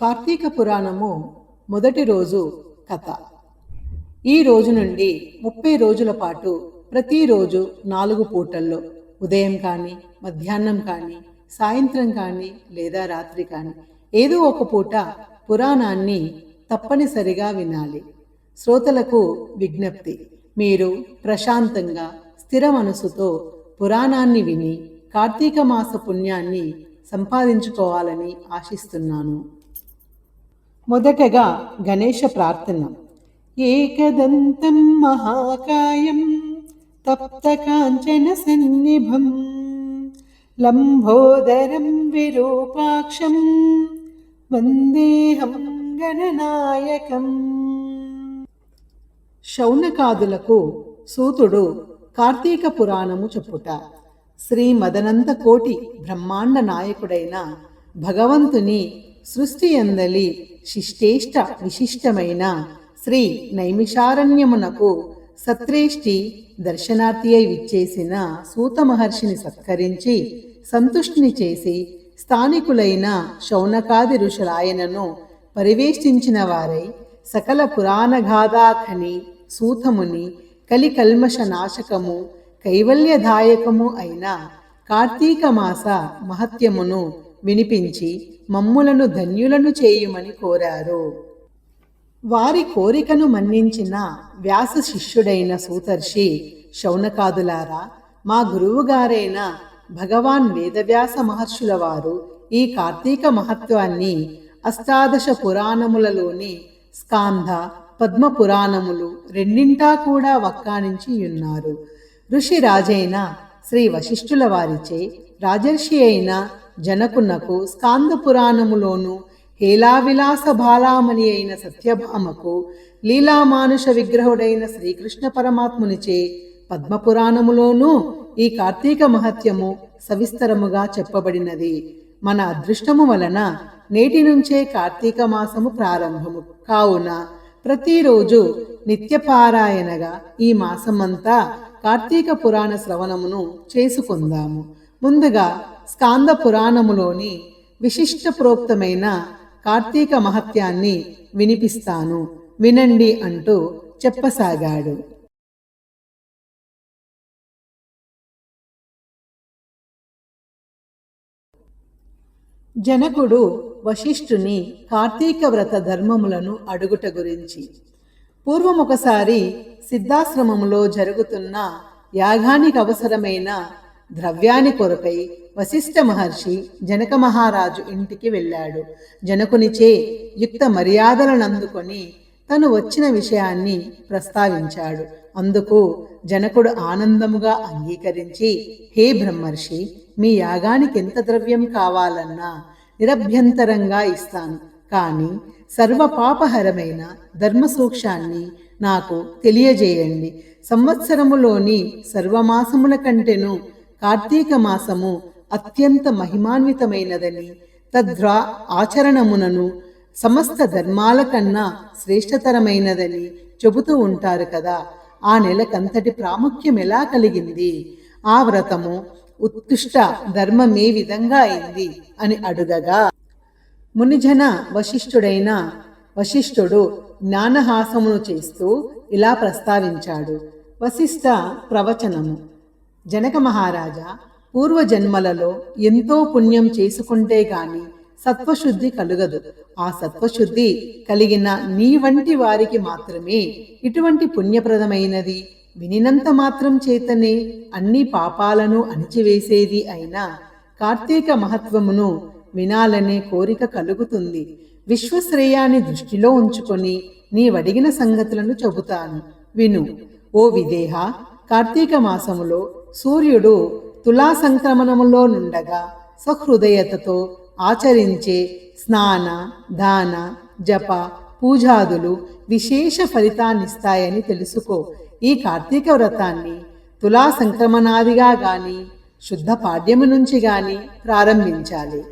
కార్తీక పురాణము మొదటి రోజు కథ. ఈ రోజు నుండి ముప్పై రోజుల పాటు ప్రతిరోజు నాలుగు పూటల్లో ఉదయం కానీ మధ్యాహ్నం కానీ సాయంత్రం కానీ లేదా రాత్రి కానీ ఏదో ఒక పూట పురాణాన్ని తప్పనిసరిగా వినాలి. శ్రోతలకు విజ్ఞప్తి మీరు ప్రశాంతంగా స్థిర మనసుతో పురాణాన్ని విని కార్తీక మాస పుణ్యాన్ని సంపాదించుకోవాలని ఆశిస్తున్నాను. మొదటగా గణేష ప్రార్థన. ఏకదంతం మహాకాయం తప్త కాంచన సన్నిభం. లంబోదరం విరూపాక్షం వందేహం గణనాయకం. శౌనకాదులకు సూతుడు కార్తీక పురాణము చెప్పుట. శ్రీ మదనంత కోటి బ్రహ్మాండ నాయకుడైన భగవంతుని సృష్టి అందలి శిష్టేష్ట విశిష్టమైన శ్రీ నైమిషారణ్యమునకు సత్రేష్టి దర్శనార్థి అయి విచ్చేసిన సూత మహర్షిని సత్కరించి సంతుష్టిని చేసి స్థానికులైన శౌనకాది ఋషులాయనను పరివేష్టించిన వారై సకల పురాణగాథాఖని సూతముని కలికల్మష నాశకము కైవల్యదాయకము అయిన కార్తీక మాస మహత్యమును వినిపించి మమ్ములను ధన్యులను చేయుమని కోరారు. వారి కోరికను మన్నించిన వ్యాస శిష్యుడైన సూతర్షి శౌనకాదులారా మా గురువుగారైన భగవాన్ వేదవ్యాస మహర్షుల వారు ఈ కార్తీక మహత్వాన్ని అష్టాదశ పురాణములలోని స్కాంధ పద్మ పురాణములు రెండింటా కూడా వక్కానించి ఉన్నారు ఋషి రాజైన శ్రీ వశిష్ఠుల వారిచే రాజర్షి అయిన జనకునకు స్కాంద పురాణములోను హేలావిలాస బాలామణి అయిన సత్యభామకు లీలామానుష విగ్రహుడైన శ్రీకృష్ణ పరమాత్మునిచే పద్మపురాణములోనూ ఈ కార్తీక మహత్యము సవిస్తరముగా చెప్పబడినది. మన అదృష్టము వలన నేటి నుంచే కార్తీక మాసము ప్రారంభము. కావున ప్రతిరోజు నిత్యపారాయణగా ఈ మాసమంతా కార్తీక పురాణ శ్రవణమును చేసుకుందాము. ముందుగా స్కాంద పురాణములోని విశిష్ట ప్రోక్తమైన కార్తీక మహత్యాన్ని వినిపిస్తాను. వినండి అంటూ చెప్పసాగాడు. జనకుడు వశిష్ఠుని కార్తీక వ్రత ధర్మములను అడుగుట గురించి. పూర్వం ఒకసారి సిద్ధాశ్రమములో జరుగుతున్న యాగానికి అవసరమైన ద్రవ్యాని కొరకై వశిష్ఠ మహర్షి జనక మహారాజు ఇంటికి వెళ్ళాడు. జనకునిచే యుక్త మర్యాదలను అందుకొని తను వచ్చిన విషయాన్ని ప్రస్తావించాడు. అందుకు జనకుడు ఆనందముగా అంగీకరించి హే బ్రహ్మర్షి మీ యాగానికి ఎంత ద్రవ్యం కావాలన్నా నిరభ్యంతరంగా ఇస్తాను. కానీ సర్వపాపహరమైన ధర్మసూక్షాన్ని నాకు తెలియజేయండి. సంవత్సరములోని సర్వమాసముల కంటేను కార్తీక మాసము అత్యంత మహిమాన్వితమైనదని తద్వా ఆచరణమునను సమస్త ధర్మాల కన్నా శ్రేష్టతరమైనదని చెబుతూ ఉంటారు కదా. ఆ నెలకంతటి ప్రాముఖ్యం ఎలా కలిగింది? ఆ వ్రతము ఉత్కృష్ట ధర్మం ఏ విధంగా అయింది? అని అడుగగా మునిజన వశిష్ఠుడైన వశిష్ఠుడు జ్ఞానహాసమును చేస్తూ ఇలా ప్రస్తావించాడు. వశిష్ఠ ప్రవచనము జనక మహారాజా పూర్వజన్మలలో ఎంతో పుణ్యం చేసుకుంటే గాని సత్వశుద్ధి కలుగదు. ఆ సత్వశుద్ధి కలిగిన నీ వంటి వారికి మాత్రమే ఇటువంటి పుణ్యప్రదమైనది. వినినంత మాత్రం చేతనే అన్ని పాపాలను అణిచివేసేది అయినా కార్తీక మహత్వమును వినాలనే కోరిక కలుగుతుంది. విశ్వశ్రేయాన్ని దృష్టిలో ఉంచుకొని నీవడిగిన సంగతులను చెబుతాను. విను. ఓ విదేహ కార్తీక మాసములో సూర్యుడు తులా సంక్రమణములో నుండగా సహృదయతతో ఆచరించే స్నాన దాన జప పూజాదులు విశేష ఫలితాన్నిస్తాయని తెలుసుకో. ఈ కార్తీక వ్రతాన్ని తులా సంక్రమణాదిగా గాని శుద్ధ పాడ్యము నుంచి గాని ప్రారంభించాలి.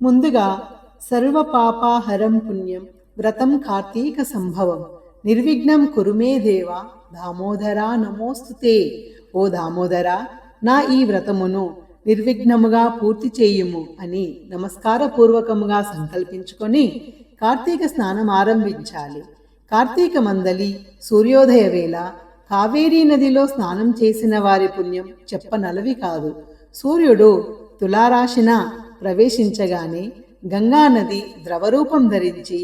ముందుగా సర్వపాపాహరం పుణ్యం వ్రతం కార్తీక సంభవం నిర్విఘ్నం కురుమే దేవ దామోదరా నమోస్తుతే ఓ దామోదరా నా ఈ వ్రతమును నిర్విఘ్నముగా పూర్తి చేయుము అని నమస్కారపూర్వకముగా సంకల్పించుకొని కార్తీక స్నానం ఆరంభించాలి. కార్తీక మందలి సూర్యోదయ వేళ కావేరీ నదిలో స్నానం చేసిన వారి పుణ్యం చెప్పనలవి కాదు. సూర్యుడు తులారాశిన ప్రవేశించగానే గంగా నది ద్రవరూపం ధరించి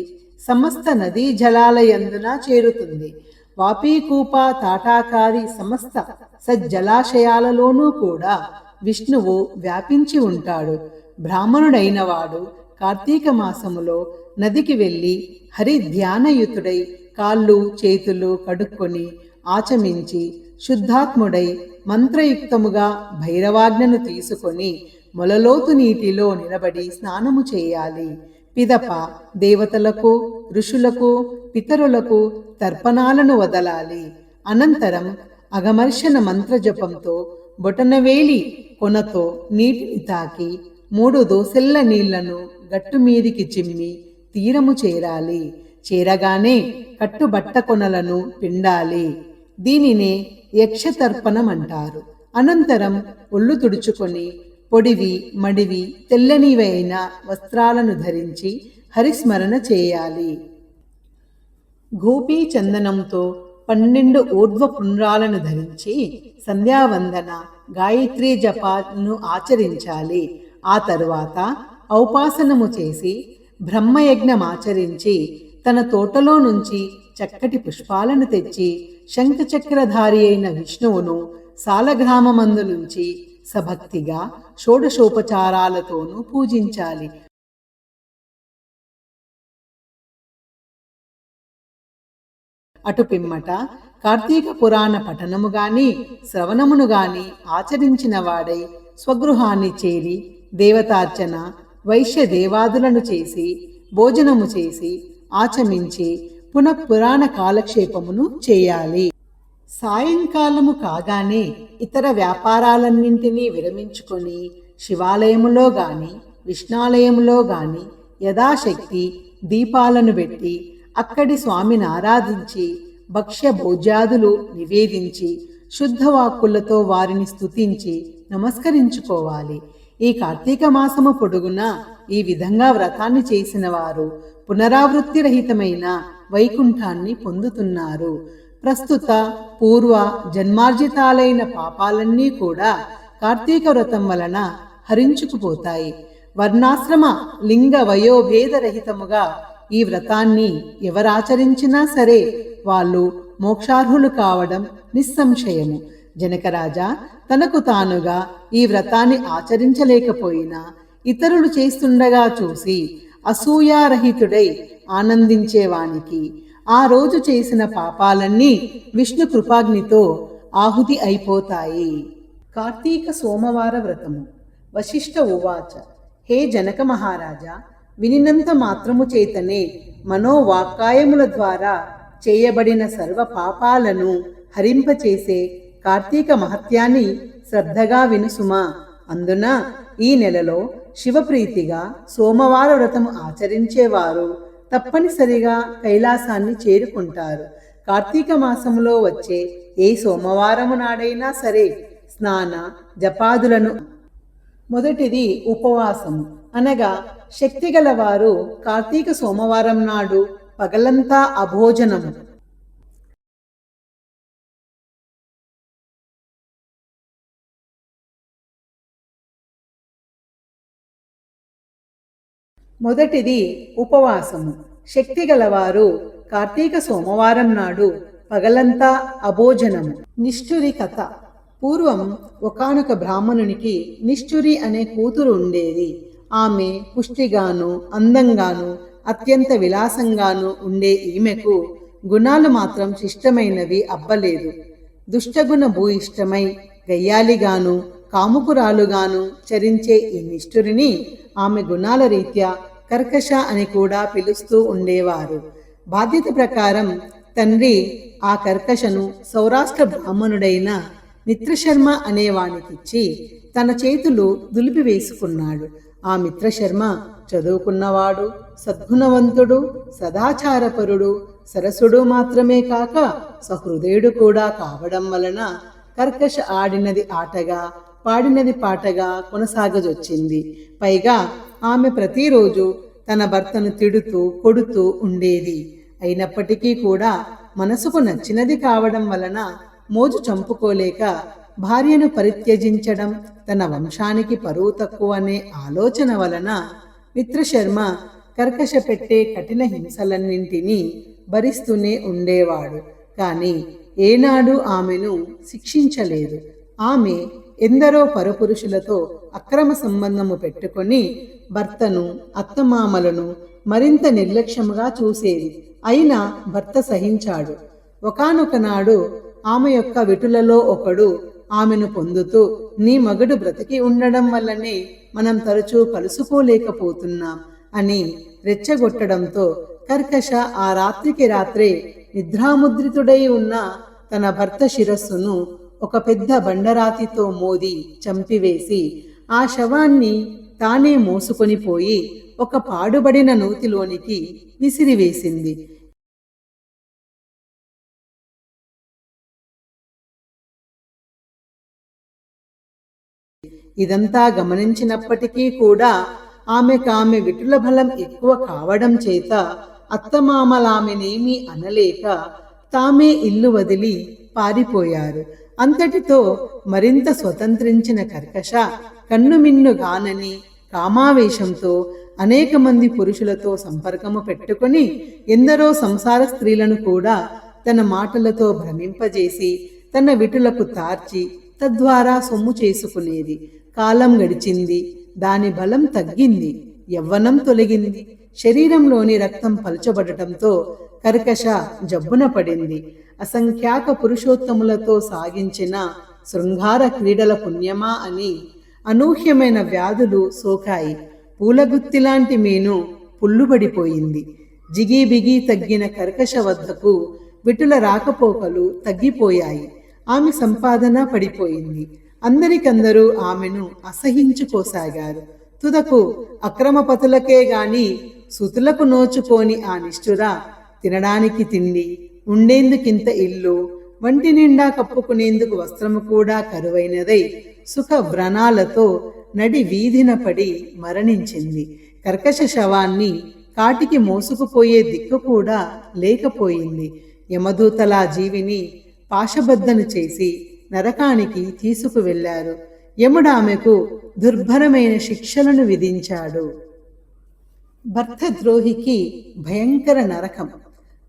సమస్త నదీ జలాలయందున చేరుతుంది. వాపీకూప తాటాకారి సమస్త సజ్జలాశయాలలోనూ కూడా విష్ణువు వ్యాపించి ఉంటాడు. బ్రాహ్మణుడైనవాడు కార్తీక మాసములో నదికి వెళ్ళి హరి ధ్యానయుతుడై కాళ్ళు చేతులు కడుక్కొని ఆచమించి శుద్ధాత్ముడై మంత్రయుక్తముగా భైరవాజ్ఞను తీసుకొని మొలలోతు నీటిలో నిలబడి స్నానము చేయాలి. పిదప దేవతలకు ఋషులకు పితరులకు తర్పణాలను వదలాలి. అనంతరం అగమర్షణ మంత్రజపంతో బొటనవేలి కొనతో నీటిని తాకి మూడు దోసెల్ల నీళ్ళను గట్టు మీదికి చిమ్మి తీరము చేరాలి. చేరగానే కట్టుబట్ట కొనలను పిండాలి. దీనినే యక్షతర్పణం అంటారు అనంతరం ఒళ్ళు తుడుచుకొని పొడివి మడివి తెల్లనివైన వస్త్రాలను ధరించి హరిస్మరణ చేయాలి. గోపీ చందనంతో పన్నెండు ఊర్ధ్వ పుండ్రాలను ధరించి సంధ్యావందన గాయత్రీ జపాలను ఆచరించాలి. ఆ తరువాత ఔపాసనము చేసి బ్రహ్మయజ్ఞం ఆచరించి తన తోటలో నుంచి చక్కటి పుష్పాలను తెచ్చి శంఖచక్రధారి అయిన విష్ణువును సాలగ్రామమందు నుంచి సభక్తిగా షోడశోపచారాలతోనూ పూజించాలి. అటు పిమ్మట కార్తీక పురాణ పఠనము గాని శ్రవణమును గాని ఆచరించిన వాడై స్వగృహాన్ని చేరి దేవతార్చన వైశ్య దేవాదులను చేసి భోజనము చేసి ఆచమించి పునఃపురాణ కాలక్షేపమును చేయాలి. సాయంకాలము కాగానే ఇతర వ్యాపారాలన్నింటినీ విరమించుకొని శివాలయములో గాని విష్ణాలయములో గాని యథాశక్తి దీపాలను పెట్టి అక్కడి స్వామిని ఆరాధించి భక్ష్య భోజ్యాదులు నివేదించి శుద్ధవాక్కులతో వారిని స్తుతించి నమస్కరించుకోవాలి. ఈ కార్తీక మాసము పొడుగున ఈ విధంగా వ్రతాన్ని చేసిన వారు పునరావృత్తి రహితమైన వైకుంఠాన్ని పొందుతున్నారు. ప్రస్తుత పూర్వ జన్మార్జితాలైన పాపాలన్నీ కూడా కార్తీక వ్రతం వలన హరించుకుపోతాయి. వర్ణాశ్రమ లింగ వయోభేదరహితముగా ఈ వ్రతాన్ని ఎవరాచరించినా సరే వాళ్ళు మోక్షార్హులు కావడం నిస్సంశయము. జనకరాజా తనకు తానుగా ఈ వ్రతాన్ని ఆచరించలేకపోయినా ఇతరులు చేస్తుండగా చూసి అసూయారహితుడై ఆనందించేవానికి ఆ రోజు చేసిన పాపాలన్నీ విష్ణు కృపాగ్నితో ఆహుతి అయిపోతాయి. కార్తీక సోమవార వ్రతము. వశిష్ఠ ఉవాచ. హే జనక మహారాజా వినినంత మాత్రము చేతనే మనోవాక్కాయముల ద్వారా చేయబడిన సర్వ పాపాలను హరింపచేసే కార్తీక మహత్యాన్ని శ్రద్ధగా వినుసుమా? అందున ఈ నెలలో శివప్రీతిగా సోమవార వ్రతము ఆచరించేవారు తప్పనిసరిగా కైలాసాన్ని చేరుకుంటారు. కార్తీక మాసంలో వచ్చే ఏ సోమవారము నాడైనా సరే స్నాన జపాదులను మొదటిది ఉపవాసం అనగా శక్తిగలవారు కార్తీక సోమవారం నాడు పగలంతా అభోజనము. మొదటిది ఉపవాసము. శక్తి గలవారు కార్తీక సోమవారం నాడు పగలంతా అభోజనము. నిష్ఠురి కథ. పూర్వం ఒకానొక బ్రాహ్మణునికి నిష్ఠురి అనే కూతురు ఉండేది. ఆమె పుష్టిగాను అందంగాను అత్యంత విలాసంగాను ఉండే ఈమెకు గుణాలు మాత్రం శిష్టమైనవి అబ్బలేదు. దుష్టగుణ భూయిష్టమై గయ్యాలిగాను కాముకురాలుగాను చరించే ఈ నిష్ఠురిని ఆమె గుణాల రీత్యా కర్కశ అని కూడా పిలుస్తూ ఉండేవారు. బాధ్యత ప్రకారం తండ్రి ఆ కర్కశను సౌరాష్ట్ర బ్రాహ్మణుడైన మిత్రశర్మ అనేవానికిచ్చి తన చేతులు దులిపి వేసుకున్నాడు ఆ మిత్రశర్మ చదువుకున్నవాడు సద్గుణవంతుడు సదాచారపరుడు సరసుడు మాత్రమే కాక సహృదయుడు కూడా కావడం వలన కర్కశ ఆడినది ఆటగా పాడినది పాటగా కొనసాగజొచ్చింది. పైగా ఆమె ప్రతిరోజు తన భర్తను తిడుతూ కొడుతూ ఉండేది. అయినప్పటికీ కూడా మనసుకు నచ్చినది కావడం వలన మోజు చంపుకోలేక భార్యను పరిత్యజించడం తన వంశానికి పరువు తక్కువ అనే ఆలోచన వలన మిత్రశర్మ కర్కశ పెట్టే కఠిన హింసలన్నింటినీ భరిస్తూనే ఉండేవాడు. కానీ ఏనాడు ఆమెను శిక్షించలేదు. ఆమె ఎందరో పరపురుషులతో అక్రమ సంబంధము పెట్టుకొని భర్తను అత్తమామలను మరింత నిర్లక్ష్యముగా చూసేది. అయినా భర్త సహించాడు. ఒకానొక నాడు ఆమె యొక్క విటులలో ఒకడు ఆమెను పొందుతూ నీ మగడు బ్రతికి ఉండడం వల్లనే మనం తరచూ కలుసుకోలేకపోతున్నాం అని రెచ్చగొట్టడంతో కర్కశ ఆ రాత్రికి రాత్రే నిద్రాముద్రితుడై ఉన్న తన భర్త శిరస్సును ఒక పెద్ద బండరాతితో మోది చంపివేసి ఆ శవాన్ని తానే మోసుకొని పోయి ఒక పాడుబడిన నూతిలోనికి విసిరివేసింది. ఇదంతా గమనించినప్పటికీ కూడా ఆమెకు ఆమె విటుల బలం ఎక్కువ కావడం చేత అత్తమామలామెనేమీ అనలేక తామే ఇల్లు వదిలి పారిపోయారు. అంతటితో మరింత స్వతంత్రించిన కర్కశ కన్నుమిన్నుగానని కామావేశంతో అనేక మంది పురుషులతో సంపర్కము పెట్టుకొని ఎందరో సంసార స్త్రీలను కూడా తన మాటలతో భ్రమింపజేసి తన విటులకు తార్చి తద్వారా సొమ్ము చేసుకునేది. కాలం గడిచింది. దాని బలం తగ్గింది. యవ్వనం తొలగింది. శరీరంలోని రక్తం పలుచబడటంతో కర్కశ జబ్బున పడింది. అసంఖ్యాక పురుషోత్తములతో సాగించిన శృంగార క్రీడల పుణ్యమా అని అనూహ్యమైన వ్యాధులు సోకాయి. పూలగుత్తిలాంటి మీను పుల్లుబడిపోయింది. జిగి బిగి తగ్గిన కర్కశ వద్దకు విటుల రాకపోకలు తగ్గిపోయాయి. ఆమె సంపాదన పడిపోయింది. అందరికందరూ ఆమెను అసహించుకోసాగారు. తుదకు అక్రమపతులకే గాని సుతులకు నోచుకోని ఆ నిష్ఠుర తినడానికి తిండి ఉండేందుకింత ఇల్లు వంటి నిండా కప్పుకునేందుకు వస్త్రము కూడా కరువైనదై సుఖ వ్రణాలతో నడి వీధిన పడి మరణించింది. కర్కశ శవాన్ని కాటికి మోసుకుపోయే దిక్కు కూడా లేకపోయింది. యమదూతలా జీవిని పాశబద్ధను చేసి నరకానికి తీసుకువెళ్ళారు యముడు ఆమెకు దుర్భరమైన శిక్షలను విధించాడు. భర్త ద్రోహికి భయంకర నరకం.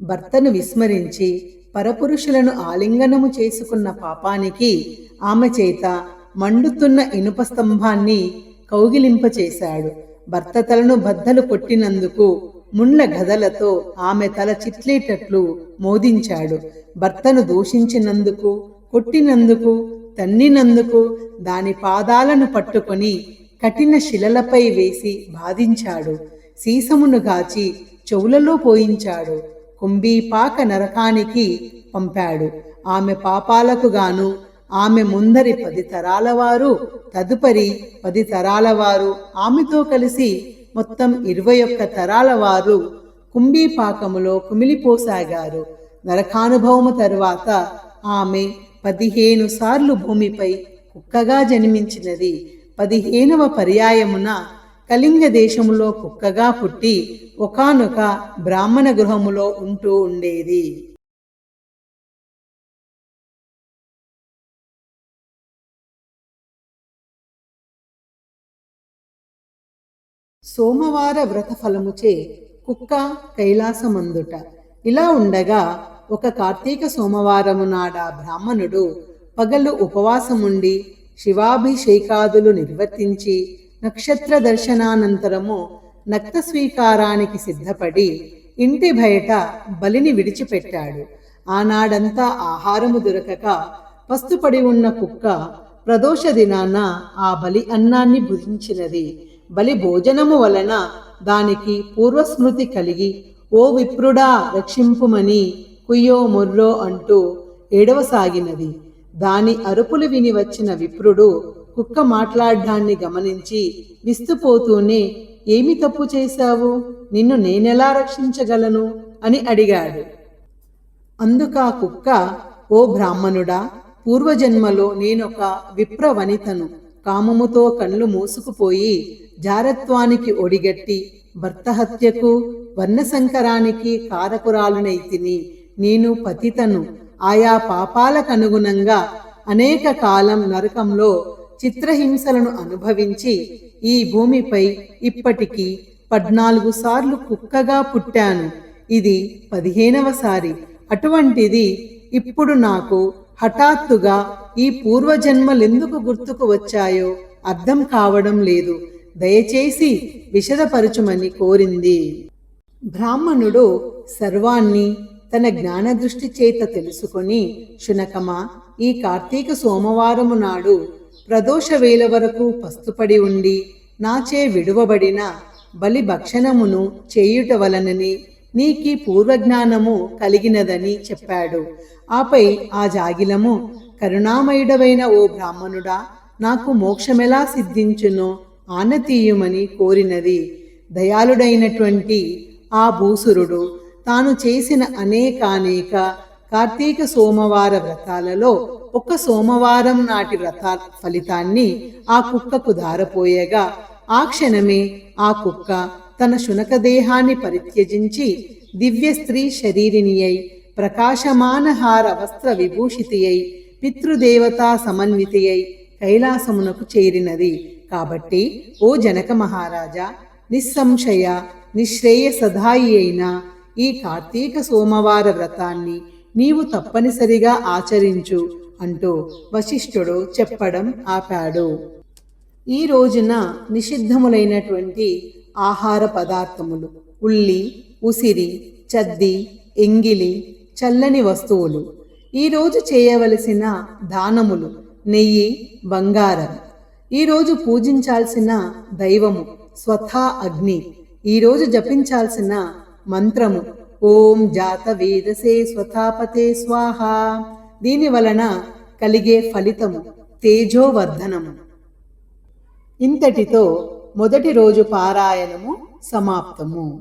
భర్తను విస్మరించి పరపురుషులను ఆలింగనము చేసుకున్న పాపానికి ఆమె చేత మండుతున్న ఇనుప స్తంభాన్ని కౌగిలింపచేశాడు. భర్త తలను బద్దలు కొట్టినందుకు ముండ్ల గదలతో ఆమె తల చిట్లేటట్లు మోదించాడు. భర్తను దూషించినందుకు కొట్టినందుకు తన్నినందుకు దాని పాదాలను పట్టుకొని కఠిన శిలలపై వేసి బాధించాడు. సీసమును గాచి చెవులలో పోయించాడు. కుంభీపాక నరకానికి పంపాడు. ఆమె పాపాలకు గాను ఆమె ముందరి పది తరాల వారు తదుపరి పది తరాల వారు ఆమెతో కలిసి మొత్తం ఇరవై ఒక్క తరాల వారు కుంభీపాకములో కుమిలిపోసాగారు. నరకానుభవము తరువాత ఆమె పదిహేను సార్లు భూమిపై కుక్కగా జన్మించినది. పదిహేనవ పర్యాయమున కళింగ దేశములో కుక్కగా పుట్టి ఒకానొక బ్రాహ్మణ గృహములో ఉంటూ ఉండేది. సోమవార వ్రత ఫలముచే కుక్క కైలాసమందుట. ఇలా ఉండగా ఒక కార్తీక సోమవారము నాడ బ్రాహ్మణుడు పగలు ఉపవాసముండి శివాభిషేకాదులు నిర్వర్తించి నక్షత్ర దర్శనానంతరము నక్త స్వీకారానికి సిద్ధపడి ఇంటి బయట బలిని విడిచిపెట్టాడు. ఆనాడంతా ఆహారము దొరకక పస్తుపడి ఉన్న కుక్క ప్రదోష దినాన ఆ బలి అన్నాన్ని భుజించినది. బలి భోజనము వలన దానికి పూర్వస్మృతి కలిగి ఓ విప్రుడా రక్షింపుమని కుయ్యో మొర్రో అంటూ ఏడవసాగినది. దాని అరుపులు విని వచ్చిన విప్రుడు కుక్క మాట్లాడ్డాన్ని గమనించి విస్తుపోతూనే ఏమి తప్పు చేశావు? నిన్ను నేనెలా రక్షించగలను? అని అడిగాడు. అందుకా కుక్క ఓ బ్రాహ్మణుడా పూర్వజన్మలో నేనొక విప్ర వనితను కామముతో కళ్ళు మూసుకుపోయి జారత్వానికి ఒడిగట్టి భర్త హత్యకు కారకురాలునై తిని నేను పతితను. ఆయా పాపాలకనుగుణంగా అనేక కాలం నరకంలో చిత్రహింసలను అనుభవించి ఈ భూమిపై ఇప్పటికి పద్నాలుగు సార్లు కుక్కగా పుట్టాను. ఇది పదిహేనవసారి అటువంటిది ఇప్పుడు నాకు హఠాత్తుగా ఈ పూర్వజన్మలెందుకు గుర్తుకు వచ్చాయో అర్థం కావడం లేదు. దయచేసి విషదపరచుమని కోరింది. బ్రాహ్మణుడు సర్వాన్ని తన జ్ఞానదృష్టి చేత తెలుసుకొని శునకమా ఈ కార్తీక సోమవారము నాడు ప్రదోష వేల వరకు పస్తుపడి ఉండి నాచే విడువబడిన బలి భక్షణమును చేయుట వలనని నీకి పూర్వజ్ఞానము కలిగినదని చెప్పాడు. ఆపై ఆ జాగిలము కరుణామయుడవైన ఓ బ్రాహ్మణుడా నాకు మోక్షమెలా సిద్ధించునో? ఆనతీయుమని కోరినది. దయాళుడైనటువంటి ఆ భూసురుడు తాను చేసిన అనేకానేక కార్తీక సోమవార వ్రతాలలో ఒక సోమవారం నాటి వ్రత ఫలితాన్ని ఆ కుక్కకు దారపోయగా ఆ క్షణమే ఆ కుక్క తన శునక దేహాన్ని పరిత్యజించి దివ్య స్త్రీ శరీరిణి అయి ప్రకాశమానహార వస్త్ర విభూషితి అయి పితృదేవతా సమన్వితి అయి కైలాసమునకు చేరినది. కాబట్టి ఓ జనక మహారాజా నిస్సంశయ నిశ్రేయ సదాయి అయిన ఈ కార్తీక సోమవార వ్రతాన్ని నీవు తప్పనిసరిగా ఆచరించు అంటూ వశిష్ఠుడు చెప్పడం ఆపాడు. ఈ రోజున నిషిద్ధములైనటువంటి ఆహార పదార్థములు ఉల్లి ఉసిరి చద్ది ఎంగిలి చల్లని వస్తువులు ఈరోజు చేయవలసిన దానములు నెయ్యి బంగారం ఈరోజు పూజించాల్సిన దైవము స్వథా అగ్ని ఈరోజు జపించాల్సిన మంత్రము ఓం జాత వేదసే స్వథాపతే స్వాహ. దీని వలన కలిగే ఫలితము తేజోవర్ధనము ఇంతటితో మొదటి రోజు పారాయణము సమాప్తము.